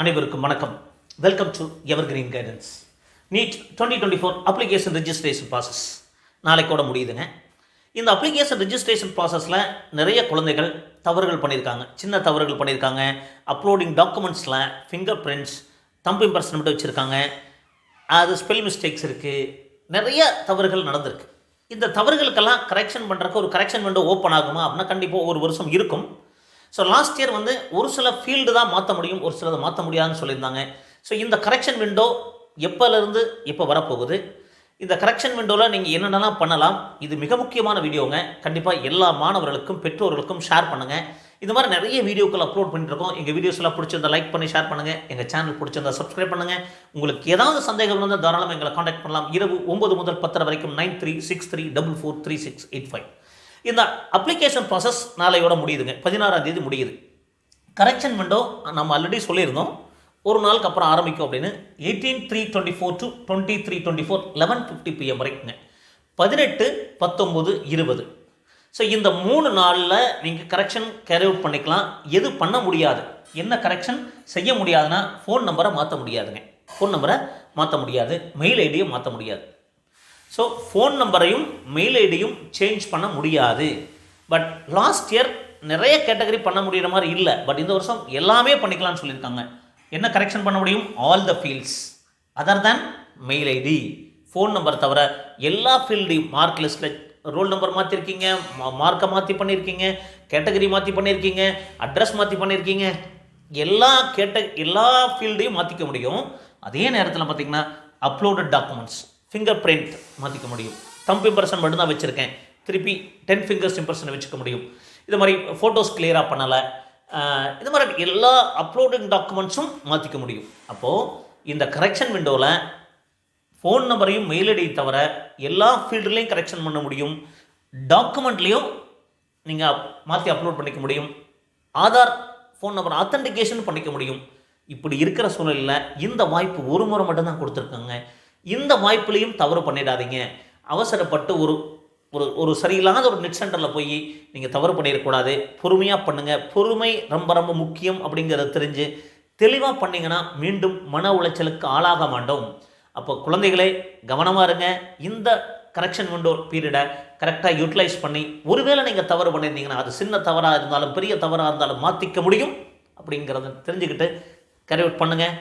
அனைவருக்கும் வணக்கம். Welcome to ever green guidance NEET twenty twenty four application registration process நாளைக்கூட முடியுதுங்க. இந்த அப்ளிகேஷன் ரிஜிஸ்ட்ரேஷன் ப்ராசஸில் நிறைய குழந்தைகள் தவறுகள் பண்ணியிருக்காங்க. சின்ன தவறுகள் பண்ணியிருக்காங்க. அப்லோடிங் டாக்குமெண்ட்ஸில் ஃபிங்கர் பிரிண்ட்ஸ் தம்ப் இம்பர்சன் மட்டும் வச்சுருக்காங்க. அது ஸ்பெல் மிஸ்டேக்ஸ் இருக்குது நிறைய தவறுகள் நடந்திருக்கு. இந்த தவறுகளுக்கெல்லாம் கரெக்ஷன் பண்ணுறக்கு ஒரு கரெக்ஷன் விண்டோ ஓப்பன் ஆகுமா அப்படின்னா கண்டிப்பாக ஒரு வருஷம் இருக்கும். ஸோ லாஸ்ட் இயர் வந்து ஒரு சில ஃபீல்டு தான் மாற்ற முடியும் ஒரு சிலதை மாற்ற முடியாதுன்னு சொல்லியிருந்தாங்க. ஸோ இந்த கரெக்ஷன் விண்டோ எப்போலேருந்து எப்போ வரப்போகுது? இந்த கரெக்ஷன் விண்டோவில் நீங்கள் என்னென்னலாம் பண்ணலாம்? இது மிக முக்கியமான வீடியோங்க. கண்டிப்பாக எல்லா மாணவர்களுக்கும் பெற்றோர்களுக்கும் ஷேர் பண்ணுங்கள் இது மாதிரி நிறைய வீடியோக்கள் அப்லோட் பண்ணிட்டுருக்கோம் எங்கள் வீடியோஸ் எல்லாம் பிடிச்சிருந்தா லைக் பண்ணி ஷேர் பண்ணுங்கள் எங்கள் சேனல் பிடிச்சிருந்தா சப்ஸ்கிரைப் பண்ணுங்கள் உங்களுக்கு ஏதாவது சந்தேகம் இருந்தால் தாராளமாக எங்களை காண்டாக்ட் பண்ணலாம். இரவு ஒம்பது முதல் பத்தரை வரைக்கும் nine three six three double four three six eight five. இந்த அப்ளிகேஷன் ப்ராசஸ் நாளையோட முடியுதுங்க. பதினாறாம் தேதி முடியுது. கரெக்ஷன் விண்டோ நம்ம ஆல்ரெடி சொல்லியிருந்தோம். ஒரு நாளுக்கு அப்புறம் ஆரம்பிக்கும் அப்படின்னு. Eighteen three twenty four to twenty three twenty four eleven fifty PM வரைக்குங்க. பதினெட்டு பத்தொம்போது இருபது. ஸோ இந்த மூணு நாளில் நீங்கள் கரெக்ஷன் கேரி அவுட் பண்ணிக்கலாம். எது பண்ண முடியாது? என்ன கரெக்ஷன் செய்ய முடியாதுன்னா ஃபோன் நம்பரை மாற்ற முடியாதுங்க. ஃபோன் நம்பரை மாற்ற முடியாது. மெயில் ஐடியை மாற்ற முடியாது. ஸோ ஃபோன் நம்பரையும் மெயில் ஐடியும் சேஞ்ச் பண்ண முடியாது. பட் லாஸ்ட் இயர் நிறைய கேட்டகரி பண்ண முடிகிற மாதிரி இல்லை. பட் இந்த வருஷம் எல்லாமே பண்ணிக்கலாம்னு சொல்லியிருக்காங்க. என்ன கரெக்ஷன் பண்ண முடியும்? All the fields other than mail ID phone number தவிர எல்லா ஃபீல்டையும் மார்க் லிஸ்ட்டில் ரோல் நம்பர் மாற்றிருக்கீங்க மார்க்கை மாற்றி பண்ணியிருக்கீங்க கேட்டகரி மாற்றி பண்ணியிருக்கீங்க அட்ரஸ் மாற்றி பண்ணியிருக்கீங்க எல்லா கேட்ட எல்லா ஃபீல்டையும் மாற்றிக்க முடியும். அதே நேரத்தில் பார்த்திங்கன்னா அப்லோடட் டாக்குமெண்ட்ஸ் ஃபிங்கர் பிரிண்ட் மாற்றிக்க முடியும் தம்ப் இம்ப்ரெஷன் மட்டும்தான் வச்சுருக்கேன். திருப்பி டென் ஃபிங்கர்ஸ் இம்ப்ரெஷனை வச்சுக்க முடியும். இது மாதிரி ஃபோட்டோஸ் கிளியராக பண்ணலை. இது மாதிரி எல்லா அப்லோடிங் டாக்குமெண்ட்ஸும் மாற்றிக்க முடியும். அப்போது இந்த கரெக்ஷன் விண்டோவில் ஃபோன் நம்பரையும் மெயில் ஐடியை தவிர எல்லா ஃபீல்டுலேயும் கரெக்ஷன் பண்ண முடியும். டாக்குமெண்ட்லேயும் நீங்கள் மாற்றி அப்லோட் பண்ணிக்க முடியும். ஆதார் ஃபோன் நம்பர் ஆத்தன்டிகேஷன் பண்ணிக்க முடியும். இப்படி இருக்கிற சூழலில் இந்த வாய்ப்பு ஒரு முறை மட்டும்தான் கொடுத்துருக்காங்க. இந்த வாய்ப்புலையும் தவறு பண்ணிடாதீங்க. அவசரப்பட்டு ஒரு ஒரு ஒரு சரியில்லாத ஒரு நெட் சென்டரில் போய் நீங்கள் தவறு பண்ணிடக்கூடாது. பொறுமையாக பண்ணுங்கள் பொறுமை ரொம்ப ரொம்ப முக்கியம் அப்படிங்கிறத தெரிஞ்சு தெளிவாக பண்ணிங்கன்னா மீண்டும் மன உளைச்சலுக்கு ஆளாக மாட்டோம். அப்போ குழந்தைகளே கவனமாக இருங்க. இந்த கரெக்ஷன் விண்டோ பீரியடை கரெக்டாக யூட்டிலைஸ் பண்ணி ஒருவேளை நீங்கள் தவறு பண்ணியிருந்தீங்கன்னா அது சின்ன தவறாக இருந்தாலும் பெரிய தவறாக இருந்தாலும் மாற்றிக்க முடியும் அப்படிங்கிறத தெரிஞ்சுக்கிட்டு கரெக்ட் பண்ணுங்கள்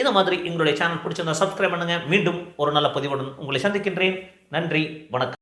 இந்த மாதிரி எங்களுடைய சேனல் பிடிச்சிருந்தா சப்ஸ்கிரைப் பண்ணுங்கள் மீண்டும் ஒரு நல்ல பதிவுடன் உங்களை சந்திக்கின்றேன். நன்றி வணக்கம்.